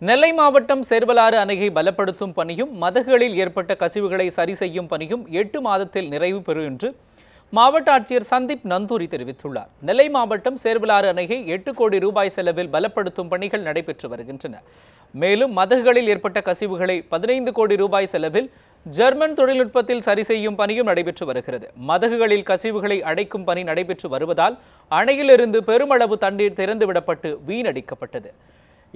நெல்லை மாவட்டம் சேர்வலாறு அணையை பலப்படுத்தும் பணியும் மதகுகளில் ஏற்பட்ட கசிவுகளை சரி செய்யும் பணியும் எட்டு மாதத்தில் நிறைவு பெறும் என்று மாவட்ட ஆட்சியர் சந்தீப் நந்தூரி தெரிவித்துள்ளார். நெல்லை மாவட்டம் சேர்வலாறு அணையை எட்டு கோடி ரூபாய் செலவில் பலப்படுத்தும் பணிகள் நடைபெற்று வருகின்றன. மேலும் மதகுகளில் ஏற்பட்ட கசிவுகளை பதினைந்து கோடி ரூபாய் செலவில் ஜெர்மன் தொழில்நுட்பத்தில் சரி செய்யும் பணியும் நடைபெற்று வருகிறது. மதகுகளில் கசிவுகளை அடைக்கும் பணி நடைபெற்று வருவதால் அணையிலிருந்து பெருமளவு தண்ணீர் திறந்துவிடப்பட்டு வீணடிக்கப்பட்டது.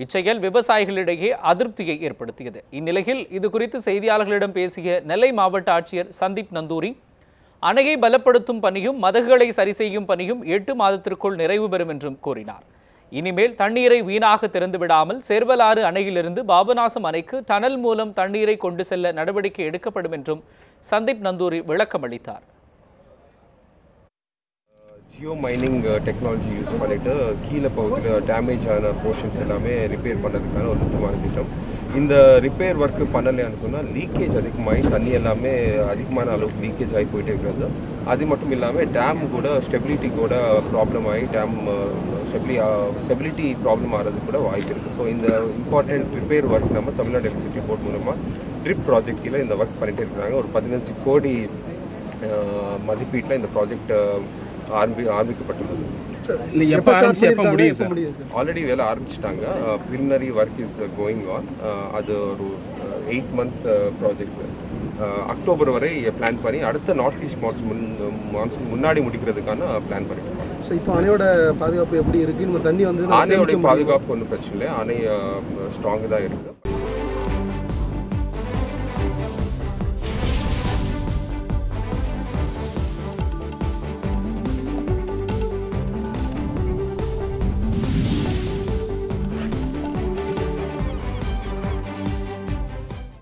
இச்செயல் விவசாயிகளிடையே அதிருப்தியை ஏற்படுத்தியது. இந்நிலையில் இது குறித்து செய்தியாளர்களிடம் பேசிய நெல்லை மாவட்ட ஆட்சியர் சந்தீப் நந்தூரி அணையை பலப்படுத்தும் பணியும் மதகுகளை சரி செய்யும் பணியும் எட்டு மாதத்திற்குள் நிறைவு பெறும் என்றும் கூறினார். இனிமேல் தண்ணீரை வீணாக திறந்துவிடாமல் சேர்வலாறு அணையிலிருந்து பாபநாசம் அணைக்கு டனல் மூலம் தண்ணீரை கொண்டு செல்ல நடவடிக்கை எடுக்கப்படும் என்றும் சந்தீப் நந்தூரி விளக்கமளித்தார். ஜியோ மைனிங் டெக்னாலஜி யூஸ் பண்ணிட்டு கீழே பகுதியில் டேமேஜ் uh, ஆன போர்ஷன்ஸ் எல்லாமே ரிப்பேர் பண்ணுறதுக்கான ஒரு முக்கியமான திட்டம். இந்த ரிப்பேர் ஒர்க்கு பண்ணலைன்னு சொன்னால் லீக்கேஜ் அதிகமாகி தண்ணி எல்லாமே அதிகமான அளவுக்கு லீக்கேஜ் ஆகி போயிட்டே இருக்கிறது. அது மட்டும் இல்லாமல் டேம் கூட ஸ்டெபிலிட்டி கூட ப்ராப்ளம் ஆகி டேம் ஸ்டெபிலி ஸ்டெபிலிட்டி ப்ராப்ளம் ஆகிறது கூட வாய்ப்பு இருக்குது ஸோ இந்த இம்பார்ட்டன்ட் ரிப்பேர் ஒர்க் நம்ம தமிழ்நாடு எலக்ட்ரிசிட்டி போர்ட் மூலமாக ட்ரிப் ப்ராஜெக்ட் கீழே இந்த ஒர்க் பண்ணிட்டு இருக்கிறாங்க. ஒரு பதினஞ்சு கோடி uh, மதிப்பீட்டில் இந்த ப்ராஜெக்ட் ஆரம்பி ஆரம்பிக்கப்பட்டுள்ளது ஆல்ரெடி வேலை ஆரம்பிச்சிட்டாங்க. Preliminary work is going on அது ஒரு எயிட் மந்த்ஸ் ப்ராஜெக்ட் அக்டோபர் வரை பிளான் பண்ணி அடுத்த நார்த் ஈஸ்ட் மான்சூன் மான்சூன் முன்னாடி முடிக்கிறதுக்கான பிளான் பண்ணிருக்கோம் ஸோ இப்போ அணையோட பாதுகாப்பு எப்படி இருக்கு? நம்ம தண்ணி வந்து அணையோடைய பாதுகாப்பு ஒன்றும் பிரச்சனை இல்லை. அணை ஸ்ட்ராங் தான் இருக்குது